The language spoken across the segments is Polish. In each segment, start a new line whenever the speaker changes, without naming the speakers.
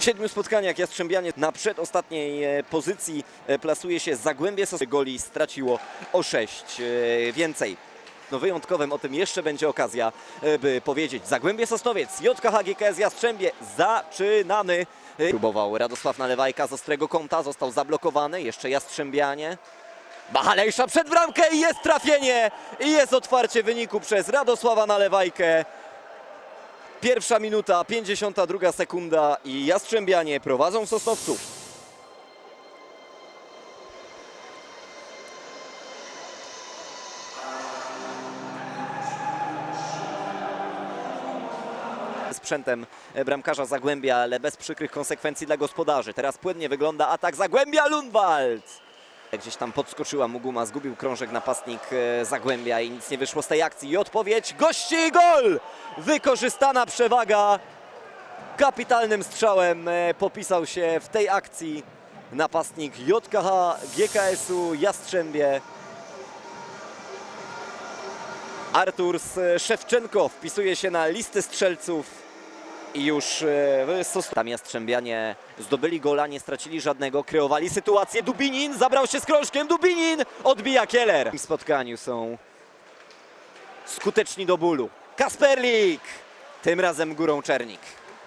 W siedmiu spotkaniach Jastrzębianie na przedostatniej e, pozycji e, plasuje się Zagłębie Sosnowiec. Goli straciło o sześć e, więcej. No wyjątkowym o tym jeszcze będzie okazja, by powiedzieć. Zagłębie Sosnowiec, JKH GKS Jastrzębie, zaczynamy. Próbował Radosław Nalewajka z ostrego kąta, został zablokowany, jeszcze Jastrzębianie. Machalejsza przed bramkę i jest trafienie i jest otwarcie wyniku przez Radosława Nalewajkę. Pierwsza minuta, 52 sekunda i Jastrzębianie prowadzą w Sosnowcu. Sprzętem bramkarza Zagłębia, ale bez przykrych konsekwencji dla gospodarzy. Teraz płynnie wygląda atak Zagłębia Lundwald. Gdzieś tam podskoczyła Muguma, zgubił krążek napastnik e, Zagłębia i nic nie wyszło z tej akcji. I odpowiedź gości gol! Wykorzystana przewaga. Kapitalnym strzałem e, popisał się w tej akcji napastnik JKH GKS-u Jastrzębie. Artur Szewczenko wpisuje się na listę strzelców już e, w Sos- Tam Jastrzębianie zdobyli gola, nie stracili żadnego, kreowali sytuację. Dubinin zabrał się z krążkiem, Dubinin odbija Kieler. W spotkaniu są skuteczni do bólu. Kasperlik! Tym razem górą Czernik.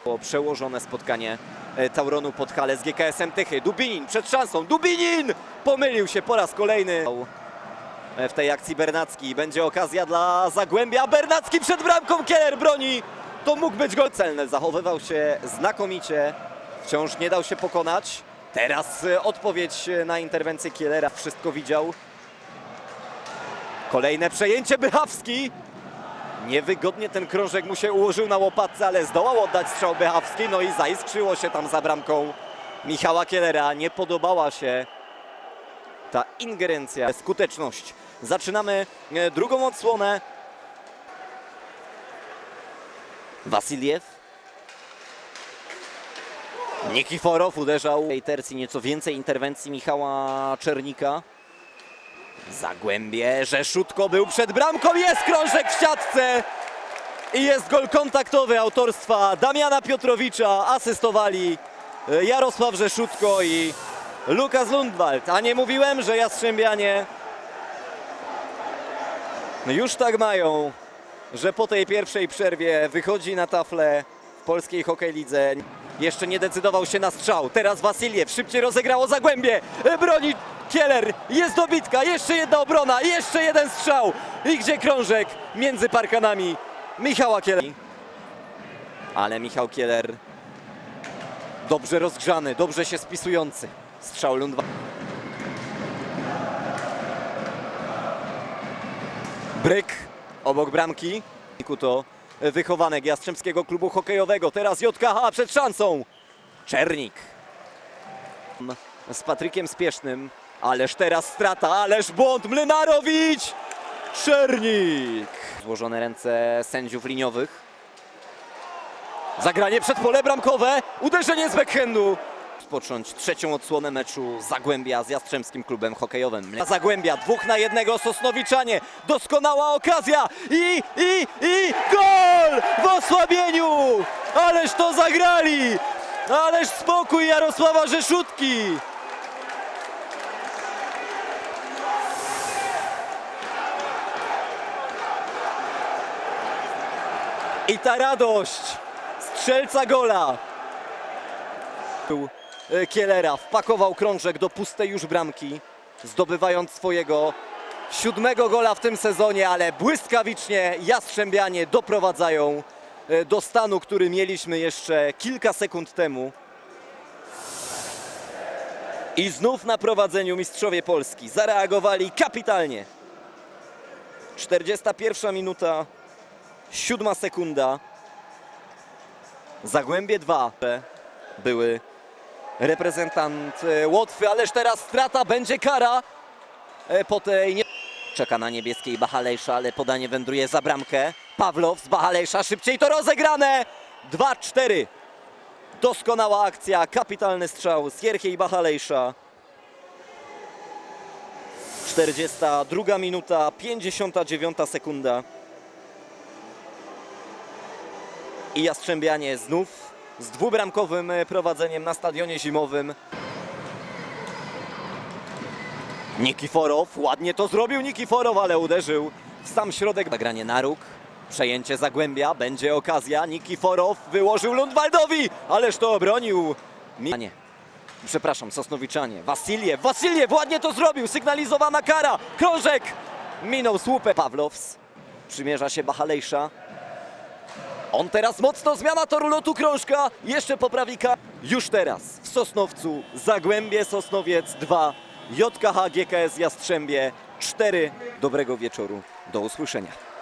Było przełożone spotkanie e, Tauronu Podhale z GKS-em Tychy. Dubinin przed szansą, Dubinin! Pomylił się po raz kolejny E, w tej akcji Bernacki. Będzie okazja dla Zagłębia. Bernacki przed bramką, Kieler broni. To mógł być gol celny. Zachowywał się znakomicie. Wciąż nie dał się pokonać. Teraz e, odpowiedź e, na interwencję Kielera. Wszystko widział. Kolejne przejęcie Bychawski. Niewygodnie ten krążek mu się ułożył na łopatce, ale zdołał oddać strzał Bychawski. No i zaiskrzyło się tam za bramką Michała Kielera. Nie podobała się ta ingerencja, skuteczność. Zaczynamy e, drugą odsłonę. Wasiliew. Nikiforow uderzał. W tej tercji nieco więcej interwencji Michała Czernika. Zagłębie, Rzeszutko był przed bramką, jest krążek w siatce i jest gol kontaktowy autorstwa Damiana Piotrowicza. Asystowali e, Jarosław Rzeszutko i Lukas Lundwald. A nie mówiłem, że Jastrzębianie już tak mają, że po tej pierwszej przerwie wychodzi na taflę w polskiej hokej lidze. Jeszcze nie decydował się na strzał. Teraz Wasiliew szybciej rozegrało Zagłębie. Broni Kieler. Jest dobitka. Jeszcze jedna obrona. Jeszcze jeden strzał. I gdzie krążek między parkanami Michała Kieler. Ale Michał Kieler dobrze rozgrzany, dobrze się spisujący. Strzał Lundwa. Obok bramki. To wychowanek Jastrzębskiego Klubu Hokejowego. Teraz JKH przed szansą. Czernik. Z Patrykiem Spiesznym. Ależ teraz strata, ależ błąd. Mlynarowicz. Czernik. Złożone ręce sędziów liniowych. Zagranie przed pole bramkowe. Uderzenie z backhandu. Rozpocząć trzecią odsłonę meczu Zagłębia z Jastrzębskim Klubem Hokejowym. Zagłębia, dwóch na jednego, Sosnowiczanie. Doskonała okazja i, i, i gol w osłabieniu! Ależ to zagrali! Ależ spokój Jarosława Rzeszutki! I ta radość strzelca gola. Kielera, wpakował krążek do pustej już bramki, zdobywając swojego siódmego gola w tym sezonie, ale błyskawicznie Jastrzębianie doprowadzają e, do stanu, który mieliśmy jeszcze kilka sekund temu. I znów na prowadzeniu mistrzowie Polski zareagowali kapitalnie. 41 minuta, siódma sekunda. Zagłębie 2 były reprezentant e, Łotwy, ależ teraz strata, będzie kara e, po tej... Nie... Czeka na niebieskiej Bachalejsza, ale podanie wędruje za bramkę. Pawlow z Bachalejsza, szybciej to rozegrane! 2-4. Doskonała akcja, kapitalny strzał z Jierchiej Bachalejsza. 42 minuta, 59 sekunda. I Jastrzębianie znów z dwubramkowym e, prowadzeniem na stadionie zimowym. Nikiforow, ładnie to zrobił Nikiforow, ale uderzył w sam środek. Zagranie na róg, przejęcie Zagłębia, będzie okazja. Nikiforow wyłożył Lundwaldowi, ależ to obronił. Nie, przepraszam, Sosnowiczanie. Wasiliew, Wasiliew ładnie to zrobił, sygnalizowana kara. Krążek minął słupę. Pawlows przymierza się Bachalejsza. On teraz mocno zmiana toru lotu krążka. Jeszcze poprawika. Już teraz w Sosnowcu Zagłębie Sosnowiec 2. JKH GKS Jastrzębie 4. Dobrego wieczoru. Do usłyszenia.